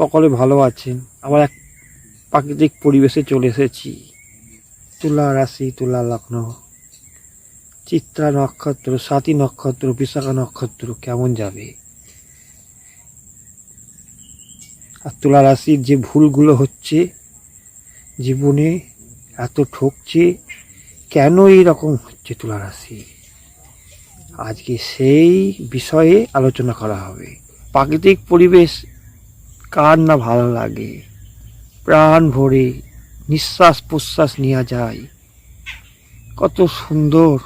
সকলে ভালো আছেন আমার এক প্রাকৃতিক পরিবেশে চলে এসেছি। তুলা রাশি, তুলা লগ্ন। চিত্রা নক্ষত্র সাতী নক্ষত্র, বিশাখা নক্ষত্র কেমন যাবে? আর তুলা রাশির যে ভুলগুলো হচ্ছে জীবনে, এত ঠকছে, কেন এইরকম হচ্ছে তুলা রাশি? আজকে সেই বিষয়ে আলোচনা করা হবে। প্রাকৃতিক পরিবেশ কার না ভালো লাগে? প্রাণ ভরে নিঃশ্বাস প্রশ্বাস নেওয়া যায়। কত সুন্দর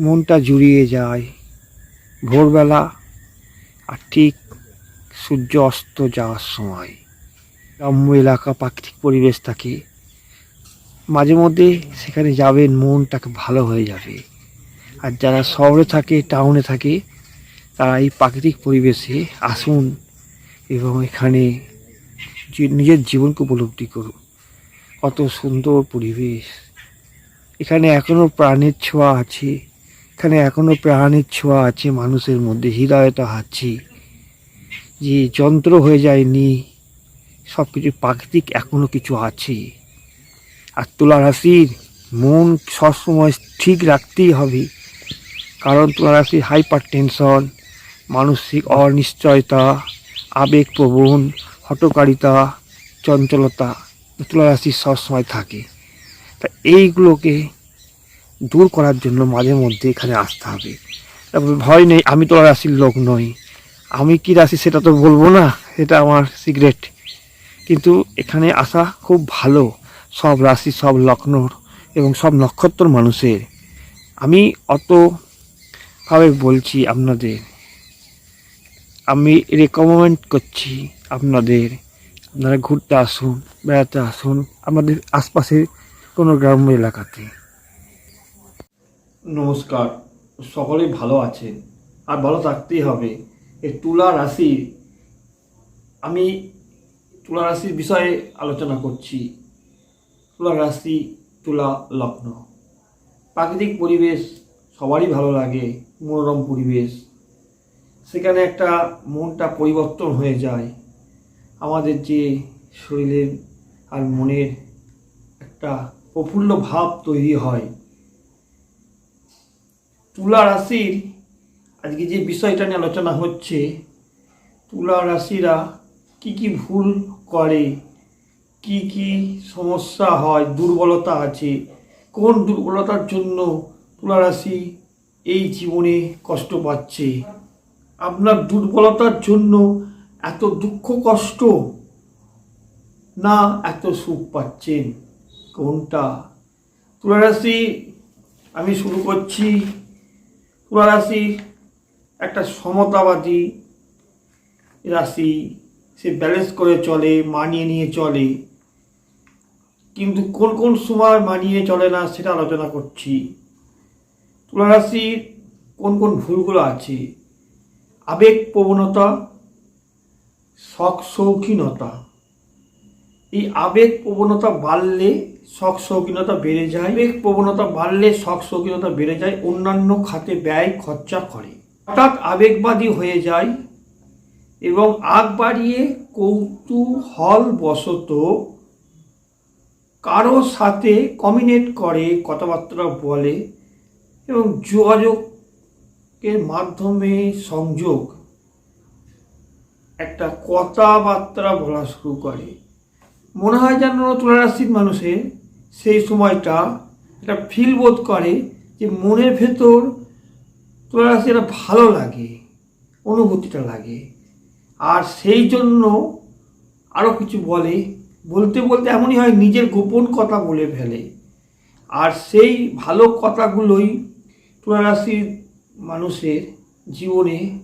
মনটা জুড়িয়ে যায়। ভোরবেলা আর ঠিক সূর্য অস্ত যাওয়ার সময়। গ্রাম্য এলাকা প্রাকৃতিক পরিবেশ থাকে মাঝে মধ্যে সেখানে যাবেন মনটাকে ভালো হয়ে যাবে। আর যারা শহরে থাকে টাউনে থাকে, তারা এই প্রাকৃতিক পরিবেশে আসুন। এবং এখানে যে- নিজের জীবনকে উপলব্ধি করুন। কত সুন্দর পরিবেশ। এখানে এখনও প্রাণের ছোঁয়া আছে। এখানে এখনও প্রাণের ছোঁয়া আছে মানুষের মধ্যে হৃদয়তা আছে। যে যন্ত্র হয়ে যায়নি সব কিছু প্রাকৃতিক এখনও কিছু আছে। আর তুলা রাশির মন সবসময় ঠিক রাখতেই হবে, কারণ তুলা রাশির হাইপার টেনশন মানসিক অনিশ্চয়তা আবেগপ্রবণ হটকারিতা চঞ্চলতা তুলা রাশির সবসময় থাকে। তা এইগুলোকে দূর করার জন্য মাঝে মধ্যে এখানে আসতে হবে। তারপর ভয় নেই, আমি তো রাশির লোক নই। আমি কি রাশি সেটা তো বলব না সেটা আমার সিক্রেট কিন্তু এখানে আসা খুব ভালো, সব রাশি, সব লগ্নর এবং সব নক্ষত্র মানুষের। আমি অতভাবে বলছি আপনাদের আমি রেকমেন্ড করছি আপনাদের। আপনারা ঘুরতে আসুন, বেড়াতে আসুন আমাদের আশপাশের কোনো গ্রাম্য এলাকাতে। নমস্কার, সকলেই ভালো আছেন আর ভালো থাকতেই হবে। এই তুলা রাশি, আমি তুলা রাশির বিষয়ে আলোচনা করছি। তুলা রাশি, তুলা লগ্ন। প্রাকৃতিক পরিবেশ সবারই ভালো লাগে, মনোরম পরিবেশ। সেখানে একটা মনটা পরিবর্তন হয়ে যায়। আমাদের যে শরীরের আর মনের একটা প্রফুল্ল ভাব তৈরি হয়। তুলা রাশির আজকে যে বিষয়টা নিয়ে আলোচনা হচ্ছে, তুলা রাশিরা কি কি ভুল করে, কি কি সমস্যা হয়, দুর্বলতা আছে, কোন দুর্বলতার জন্য তুলা রাশি এই জীবনে কষ্ট পাচ্ছে? আপনার দুর্বলতার জন্য এত দুঃখ, কষ্ট, না এত সুখ পাচ্ছেন? কোনটা? তুলারাশি, আমি শুরু করছি। তুলা রাশি একটা সমতাবাদী রাশি। সে ব্যালেন্স করে চলে, মানিয়ে নিয়ে চলে। কিন্তু কোন কোন সময় মানিয়ে চলে না সেটা আলোচনা করছি। তুলা রাশির কোন কোন ভুলগুলো আছে? আবেগ প্রবণতা শখ শৌখিনতা এই আবেগ প্রবণতা বাড়লে শখ শৌখিনতা বেড়ে যায়। আবেগ প্রবণতা বাড়লে শখ শৌখিনতা বেড়ে যায়। অন্যান্য খাতে ব্যয় খরচা করে। হঠাৎ আবেগবাদী হয়ে যায় এবং আগ বাড়িয়ে কৌতূহল বশত কারও সাথে কমিউনিকেট করে, কথাবার্তা বলে এবং যোগাযোগের মাধ্যমে সংযোগ একটা কথাবার্তা বলা শুরু করে। মনে হয় যেন তুলারাশির মানুষের সেই সময়টা একটা ফিল বোধ করে যে মনের ভেতর তুলারাশি একটা ভালো লাগে, অনুভূতিটা লাগে। আর সেই জন্য আরও কিছু বলে, বলতে বলতে এমনই হয় নিজের গোপন কথা বলে ফেলে। আর সেই ভালো কথাগুলোই তুলারাশির মানুষের জীবনে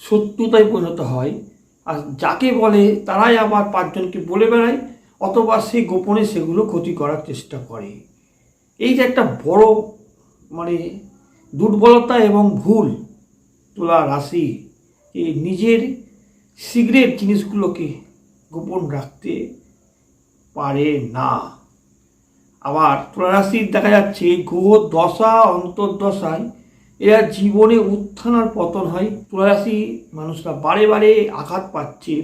শত্রুতায় পরিণত হয়। আর যাকে বলে তারাই আবার পাঁচজনকে বলে বেড়ায়, অথবা সে গোপনে সেগুলো ক্ষতি করার চেষ্টা করে। এই যে একটা বড় মানে দুর্বলতা এবং ভুল তোলা রাশি এই নিজের সিগারেট জিনিসগুলোকে গোপন রাখতে পারে না। আবার তুলারাশির দেখা যাচ্ছে, গ্রহ দশা, অন্তর্দশায় এরা জীবনে উত্থান আর পতন হয় তুলারাশি মানুষরা বারে বারে আঘাত পাচ্ছে,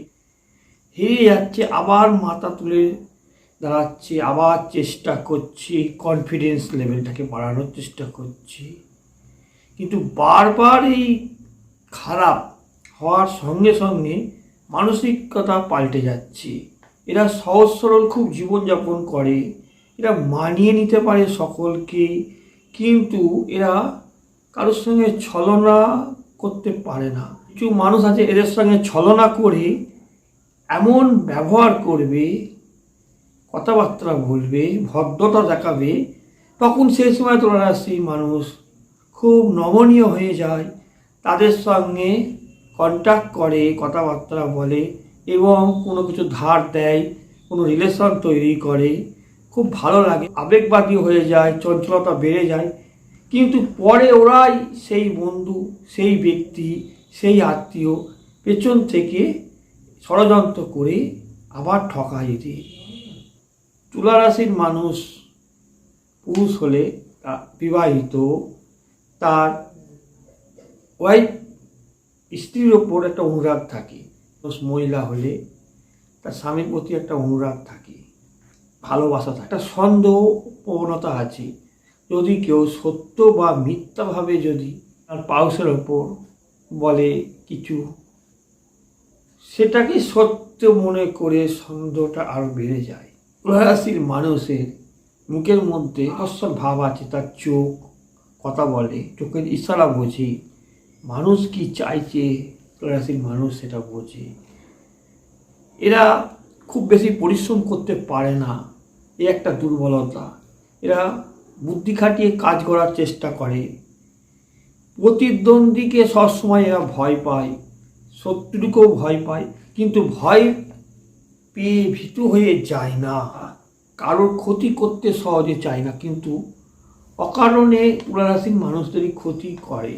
হেরে যাচ্ছে, আবার মাথা তুলে দাঁড়াচ্ছে, আবার চেষ্টা করছি কনফিডেন্স লেভেলটাকে বাড়ানোর চেষ্টা করছি। কিন্তু বারবার এই খারাপ হওয়ার সঙ্গে সঙ্গে মানসিকতা পাল্টে যাচ্ছে। এরা সহজ সরল খুব জীবনযাপন করে, এরা মানিয়ে নিতে পারে সকলকে, কিন্তু এরা কারোর সঙ্গে ছলনা করতে পারে না। কিছু মানুষ আছে, এদের সঙ্গে ছলনা করে এমন ব্যবহার করবে, কথাবার্তা বলবে, ভদ্রতা দেখাবে, তখন সেই সময় তুলারাশি মানুষ খুব নমনীয় হয়ে যায়। তাদের সঙ্গে কন্ট্যাক্ট করে, কথাবার্তা বলে এবং কোনো কিছু ধার দেয়, কোনো রিলেশন তৈরি করে। খুব ভালো লাগে। আবেগবাদী হয়ে যায়, চঞ্চলতা বেড়ে যায়। কিন্তু পরে ওরাই সেই বন্ধু, সেই ব্যক্তি, সেই আত্মীয় পেছন থেকে ষড়যন্ত্র করে আবার ঠকাই দিয়ে তুলা রাশির মানুষ পুরুষ হলে বিবাহিত, তার ওয়াইফ স্ত্রীর ওপর একটা অনুরাগ থাকে। মহিলা হলে তার স্বামীর প্রতি একটা অনুরাগ থাকে। ভালোবাসা থাকে। একটা সন্দেহ প্রবণতা আছে। যদি কেউ সত্য বা মিথ্যাভাবে যদি তার পাউসের ওপর বলে কিছু, সেটাকে সত্য মনে করে সন্দেহটা আরও বেড়ে যায়। তুলারাশির মানুষের মুখের মধ্যে আকর্ষণ ভাব আছে, তার চোখ কথা বলে, চোখের ইশারা বোঝে। মানুষ কি চাইছে? তুলারাশির মানুষ সেটা বোঝে। এরা খুব বেশি পরিশ্রম করতে পারে না। এ একটা দুর্বলতা। এরা বুদ্ধি খাটিয়ে কাজ করার চেষ্টা করে। প্রতিদ্বন্দ্বীকে সবসময় এরা ভয় পায়, শত্রুকেও ভয় পায়, কিন্তু ভয় পেয়ে ভীতু হয়ে যায় না। কারোর ক্ষতি করতে সহজে চায় না, কিন্তু অকারণে তুলারাশির মানুষদেরই ক্ষতি করে।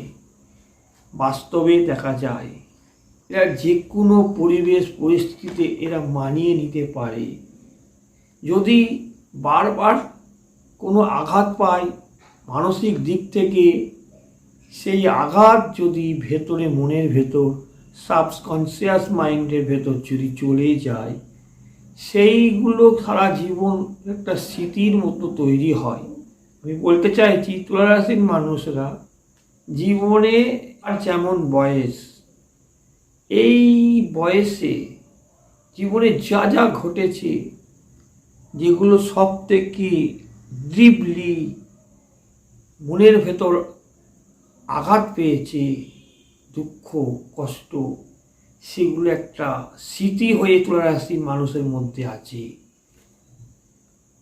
বাস্তবে দেখা যায়, এরা যে কোনো পরিবেশ পরিস্থিতিতে এরা মানিয়ে নিতে পারে। যদি বারবার কোনো আঘাত পায়, মানসিক দিক থেকে সেই আঘাত যদি ভেতরে মনের ভেতর সাবকনসিয়াস মাইন্ডের ভেতর যদি চলে যায়, সেইগুলো সারা জীবন একটা স্মৃতির মতো তৈরি হয়। আমি বলতে চাইছি, তুলারাশির মানুষরা জীবনে আর যেমন বয়স, এই বয়সে জীবনে যা যা ঘটেছে, যেগুলো সব থেকে ডিপলি মনের ভেতর আঘাত পেয়েছে, দুঃখ, কষ্ট, সেগুলো একটা স্মৃতি হয়ে তুলারাশির মানুষের মধ্যে আছে।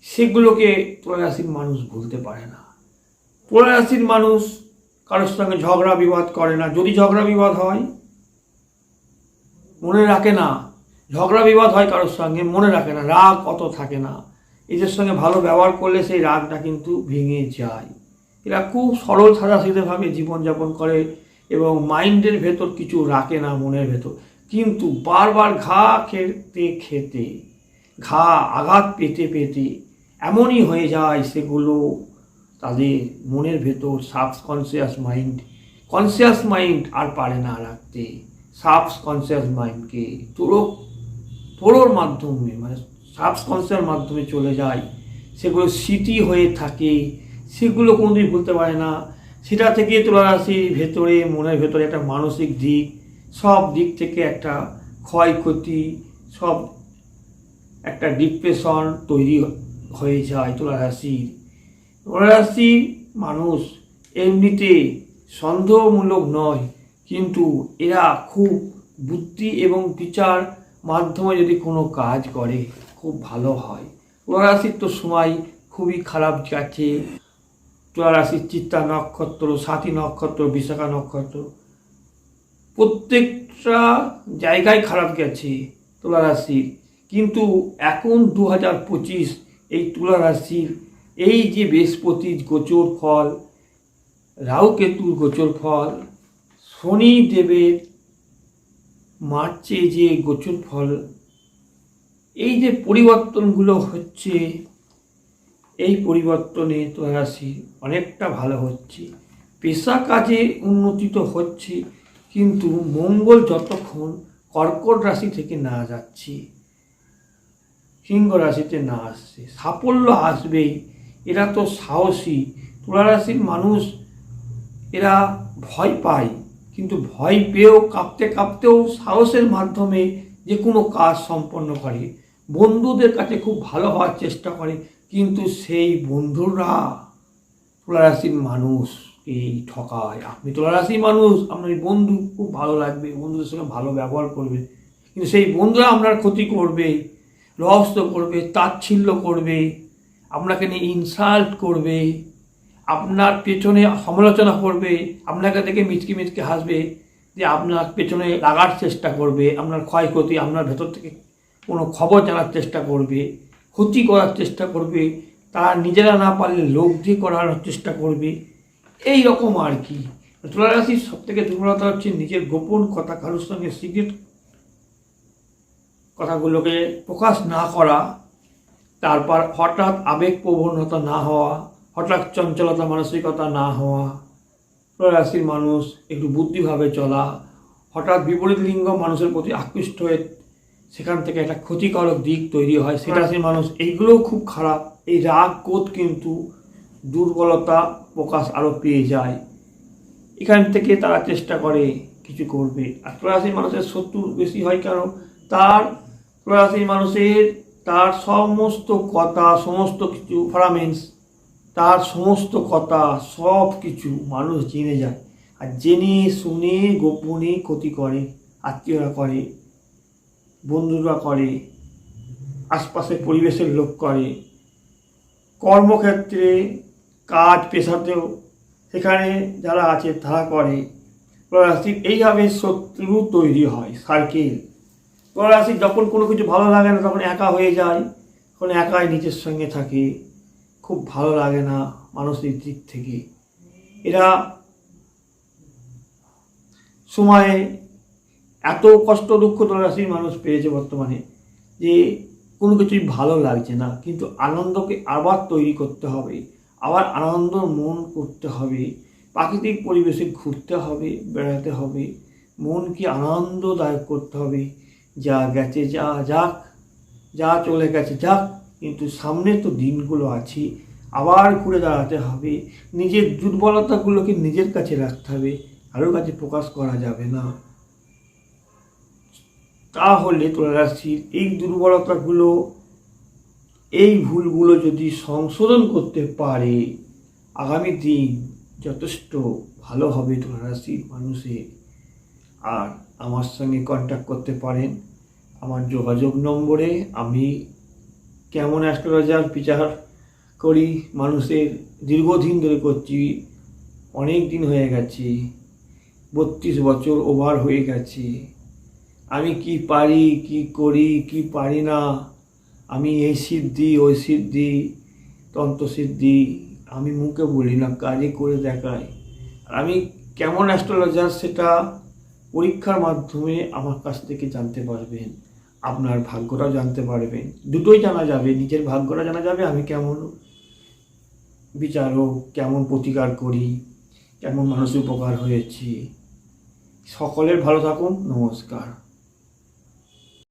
সেগুলোকে তুলারাশির মানুষ ভুলতে পারে না। তুলারাশির মানুষ কারোর সঙ্গে ঝগড়া বিবাদ করে না। যদি ঝগড়া বিবাদ হয়, মনে রাখে না। ঝগড়া বিবাদ হয় কারোর সঙ্গে, মনে রাখে না। রাগ অত থাকে না। এদের সঙ্গে ভালো ব্যবহার করলে সেই রাগটা কিন্তু ভেঙে যায়। এরা খুব সরল, সাদাসিধেভাবে জীবনযাপন করে এবং মাইন্ডের ভেতর কিছু রাখে না মনের ভেতর। কিন্তু বারবার ঘা খেতে খেতে, ঘা আঘাত পেতে পেতে এমনই হয়ে যায় সেগুলো তাদের মনের ভেতর সাবকনসিয়াস মাইন্ড কনসিয়াস মাইন্ড আর পারে না রাখতে। সাবকনসিয়াস মাইন্ডকে তোরো তোরোর মাধ্যমে মানে সাবকনসিয়াস মাধ্যমে চলে যায়। সেগুলো স্মৃতি হয়ে থাকে। সেগুলো কোনোদিন ভুলতে পারে না। সেটা থেকে তুলারাশি ভেতরে, মনের ভেতরে একটা মানসিক দিক। সব দিক থেকে একটা ক্ষয়ক্ষতি, সব একটা ডিপ্রেশন তৈরি হয়ে যায় তুলারাশির তুলারাশি মানুষ এমনিতে সন্দেহমূলক নয়, কিন্তু এরা খুব বুদ্ধি এবং বিচার মাধ্যমে যদি কোনো কাজ করে। খুব ভালো হয়। তুলারাশির তো সময় খুবই খারাপ যাচ্ছে। তুলারাশির চিত্তা নক্ষত্র, সাথী নক্ষত্র, বিশাখা নক্ষত্র, প্রত্যেকটা জায়গায় খারাপ গেছে তুলা রাশির কিন্তু এখন দু হাজার পঁচিশ, এই তুলা রাশির এই যে বৃহস্পতির গোচর ফল রাহু কেতুর গোচর ফল শনি দেবের মার্চে যে গোচর ফল এই যে পরিবর্তনগুলো হচ্ছে, এই পরিবর্তনে তুলা রাশি অনেকটা ভালো হচ্ছে। পেশা কাজে উন্নতি তো হচ্ছে, কিন্তু মঙ্গল যতক্ষণ কর্কট রাশি থেকে না যাচ্ছে, সিংহ রাশিতে না আসছে, সাফল্য আসবেই। এরা তো সাহসী। তুলা রাশির মানুষ, এরা ভয় পায়, কিন্তু ভয় পেয়েও কাঁপতে কাঁপতেও সাহসের মাধ্যমে যে কোনো কাজ সম্পন্ন করে। বন্ধুদের কাছে খুব ভালো হওয়ার চেষ্টা করে, কিন্তু সেই বন্ধুরা তুলারাশির মানুষ এই ঠকায়। আপনি তুলারাশির মানুষ, আপনার বন্ধু খুব ভালো লাগবে, বন্ধুদের সঙ্গে ভালো ব্যবহার করবে। কিন্তু সেই বন্ধুরা আপনার ক্ষতি করবে, রহস্য করবে, তাচ্ছিল্য করবে, আপনাকে নিয়ে ইনসাল্ট করবে, আপনার পেছনে সমালোচনা করবে আপনাকে দেখে মিচকি মিচকি হাসবে। যে আপনার পেছনে লাগার চেষ্টা করবে, আপনার ক্ষয়ক্ষতি, আপনার ভেতর থেকে কোনো খবর জানার চেষ্টা করবে, ক্ষতি করার চেষ্টা করবে, তারা নিজেরা না পারলে লোক দিয়ে করার চেষ্টা করবে, এই রকম আর কি। তুলারাশির সব থেকে দুর্বলতা হচ্ছে নিজের গোপন কথা কারোর সঙ্গে সিক্রেট কথাগুলোকে প্রকাশ না করা, তারপর হঠাৎ আবেগ প্রবণতা না হওয়া, হঠাৎ চঞ্চলতা, মানসিকতা না হওয়া রাশির মানুষ একটু বুদ্ধিভাবে চলা হঠাৎ বিপরীত লিঙ্গ মানুষের প্রতি আকৃষ্ট হয়ে সেখান থেকে একটা ক্ষতিকারক দিক তৈরি হয়। সেটা রাশির মানুষ এইগুলোও খুব খারাপ। এই রাগ কোধ কিন্তু দুর্বলতা প্রকাশ আরও পেয়ে যায়। এখান থেকে তারা চেষ্টা করে কিছু করবে। আর তুলারাশির মানুষের শত্রু বেশি হয় কারণ তার তুলারাশির মানুষের তার সমস্ত কথা সমস্ত কিছু পারফরমেন্স তার সমস্ত কথা, সব কিছু মানুষ জেনে যায়। আর জেনে, শুনে, গোপনে ক্ষতি করে, আত্মীয়রা করে, বন্ধুরা করে, আশপাশের পরিবেশের লোক করে। কর্মক্ষেত্রে, কাজ, পেশাতেও সেখানে যারা আছে তারা করে। রাশির এইভাবে শত্রু তৈরি হয় সার্কেল রাশির যখন কোনো কিছু ভালো লাগে না, তখন একা হয়ে যায়, তখন একাই নিজের সঙ্গে থাকে। খুব ভালো লাগে না মানসিক দিক থেকে। এরা সময়ে এত কষ্ট দুঃখ রাশির মানুষ পেয়েছে বর্তমানে যে কোনো কিছুই ভালো লাগছে না। কিন্তু আনন্দকে আবার তৈরি করতে হবে, আবার আনন্দ মন করতে হবে, প্রাকৃতিক পরিবেশে ঘুরতে হবে, বেড়াতে হবে, মনকে আনন্দদায়ক করতে হবে। যা গেছে, যা যাক, যা চলে গেছে, যাক কিন্তু সামনে তো দিনগুলো আছে, আবার ঘুরে দাঁড়াতে হবে। নিজের দুর্বলতাগুলোকে নিজের কাছে রাখতে হবে, কারোর কাছে প্রকাশ করা যাবে না। তাহলে তুলারাশির এই দুর্বলতাগুলো, এই ভুলগুলো যদি সংশোধন করতে পারে, আগামী দিন যথেষ্ট ভালো হবে তুলারাশির মানুষের। আর আমার সঙ্গে কন্ট্যাক্ট করতে পারেন আমার যোগাযোগ নম্বরে আমি কেমন অ্যাস্ট্রোলজার বিচার করি, মানুষের দীর্ঘদিন ধরে করছি, অনেক দিন হয়ে গেছে, বত্রিশ বছর ওভার হয়ে গেছে। আমি কি পারি, কি করি, কি পারি না? আমি এই সিদ্ধি, ওই সিদ্ধি, তন্ত্র সিদ্ধি, আমি মুখে বলি না, কাজে করে দেখাই। আমি কেমন অ্যাস্ট্রোলজার সেটা পরীক্ষার মাধ্যমে আমার কাছ থেকে জানতে পারবেন। আপনার ভাগ্যটাও জানতে পারবেন দুটোই জানা যাবে, নিজের ভাগ্যটা জানা যাবে, আমি কেমন বিচারক, কেমন প্রতিকার করি, কেমন মানুষের উপকার হয়েছি। সকলের ভালো থাকুন, নমস্কার।